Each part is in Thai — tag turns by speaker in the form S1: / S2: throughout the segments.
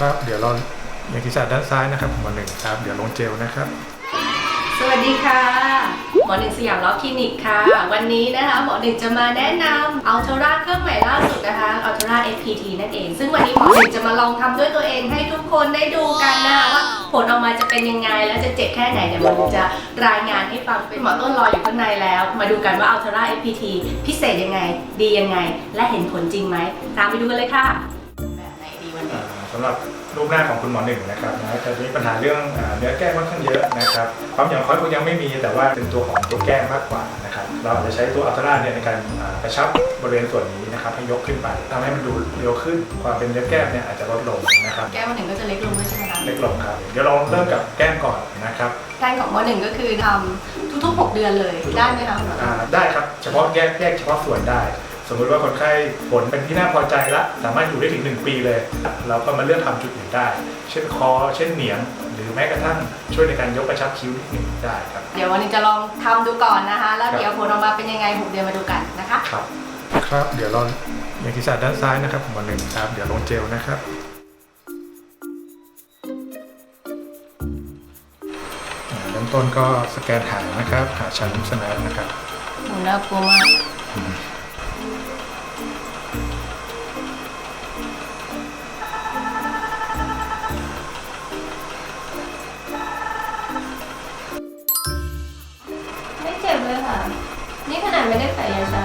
S1: ครับ เดี๋ยวเราอย่างที่ศาสตร์ด้านซ้ายนะครับหมอหนึ่งครับ เดี๋ยวลงเจลนะครับ
S2: สวัสดีค่ะ หมอหนึ่งสยามล็อกคลินิกค่ะ วันนี้นะคะหมอหนึ่งจะมาแนะนำอัล r ราเครื่องใหม่ล่าสุดนะคะอัล r รา FPT นั่นเอง ซึ่งวันนี้หมอหนึ่งจะมาลองทำด้วยตัวเองให้ทุกคนได้ดูกันนะคะว่าผลออกมาจะเป็นยังไง และจะเจ็บแค่ไหนเดี๋ยวหมอหนึ่งจะรายงานให้ฟังเป็นหมอต้นรออยู่ข้างในแล้ว มาดูกันว่าอัล r รา FPT พิเศษยังไง ดียังไง และเห็นผลจริงไหมตามไปดูกันเลยค่ะ
S1: สำหรับรูปหน้าของคุณหมอหนึ่งนะครับนะจะมีปัญหาเรื่องอ่าเนื้อแก้มค่อนข้างเยอะนะครับความหย่อนคล้อยคงยังไม่มีแต่ว่าเป็นตัวของตัวแก้มมากกว่านะครับเราอาจจะใช้ตัวอัลตราเนี่ยในการอ่ากระชับบริเวณส่วนนี้นะครับให้ยกขึ้นไปทำให้มันดูเร็วขึ้น ความเป็นเนื้อแก้มเนี่ยอาจจะลดลงนะครับ
S2: แก้มหมอหนึ่งก็จะเล็กลงด้วยใช่ไหมคะ
S1: เล็กลงครับเดี๋ยวเราเริ่มกับแก้มก่อนนะครับ
S2: แพลนของหมอหนึ่งก็คือทำทุกๆ 6 เดือนเลยได้ไหมคะคุณหมอ
S1: อ่าได้ครับเฉพาะแยกแยกเฉพาะส่วนได้ สมมุติว่าคนไข้ผลเป็นที่น่าพอใจละสามารถอยู่ได้ถึง 1 ปีเลย เราก็มาเลือกทำจุดอื่นได้ เช่นคอ เช่นเหนียง หรือแม้กระทั่งช่วยในการยกกระชับคิ้วนิดหนึ่งได้ครับ
S2: เดี๋ยววันนี้จะลองทำดูก่อนนะคะ แล้วเดี๋ยวผลออกมาเป็นยังไงหกเดือนมาดูกันนะคะ
S1: ครับ ครับ เดี๋ยวเราอย่างที่ศาสตร์ด้านซ้ายนะครับหมอหนึ่งครับ เดี๋ยวลงเจลนะครับอ่าเริ่มต้นก็สแกนหางนะครับ หาชั้นสแนปนะครับ
S2: หนูน่ากลัวมาก ยค่ะ นี่ขนาดไม่ได้ใส่ยาชา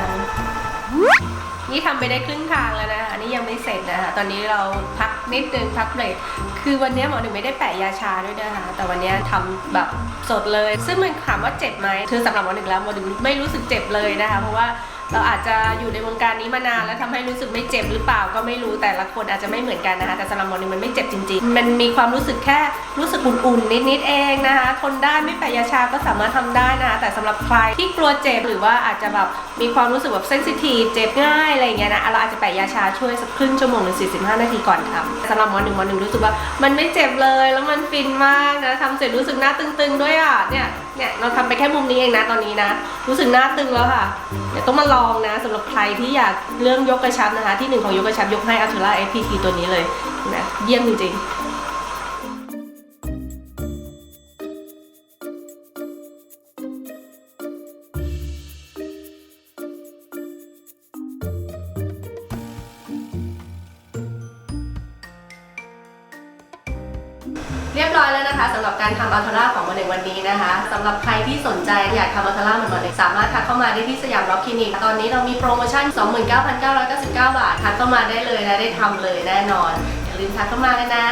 S2: นี่ทำไปได้ครึ่งทางแล้วนะ อันนี้ยังไม่เสร็จนะคะตอนนี้เราพักนิดนึงพักเบรกคือวันนี้หมอหนึ่งไม่ได้แปะยาชาด้วยนะคะแต่วันนี้ทำแบบสดเลย ซึ่งมันถามว่าเจ็บไหมคือสำหรับหมอหนึ่งแล้วหมอหนึ่งไม่รู้สึกเจ็บเลยนะคะ เพราะว่า เราอาจจะอยู่ในวงการนี้มานานแล้วทำให้รู้สึกไม่เจ็บหรือเปล่าก็ไม่รู้แต่ละคนอาจจะไม่เหมือนกันนะคะแต่สำหรับมอนี่มันไม่เจ็บจริงๆ มันมีความรู้สึกแค่รู้สึกอุ่นๆนิดๆเองนะคะทนได้ไม่แปะยาชาก็สามารถทำได้นะคะแต่สำหรับใครที่กลัวเจ็บหรือว่าอาจจะแบบ มีความรู้สึกแบบเซนซิทีฟเจ็บง่ายอะไรอย่างเงี้ยนะเราอาจจะแปะยาชาช่วยสักครึ่งชั่วโมงหรือ45 นาทีก่อนทำสำหรับหมอหนึ่งหมอหนึ่งรู้สึกว่ามันไม่เจ็บเลยแล้วมันฟินมากนะทำเสร็จรู้สึกหน้าตึงๆ ด้วยอะเนี่ยเนี่ยเราทำไปแค่มุมนี้เองนะตอนนี้นะ รู้สึกหน้าตึงแล้วค่ะเดี๋ยวต้องมาลองนะสำหรับใครที่อยากเรื่องยกกระชับนะคะ ที่หนึ่งของยกกระชับยกให้อัลทูล่า FPT ตัวนี้เลยนะเยี่ยมจริงๆ เรียบร้อยแล้วนะคะสำหรับการทำอัลทราของมอหนึ่งวันนี้นะคะสำหรับใครที่สนใจอยากทำอัลทราเหมือนมอหนึ่งสามารถทักเข้ามาได้ที่สยามร็อกคลินิกตอนนี้เรามีโปรโมชั่น 29,999 บาททักเข้ามาได้เลยนะได้ทำเลยแน่นอน อย่าลืมทักเข้ามากันนะ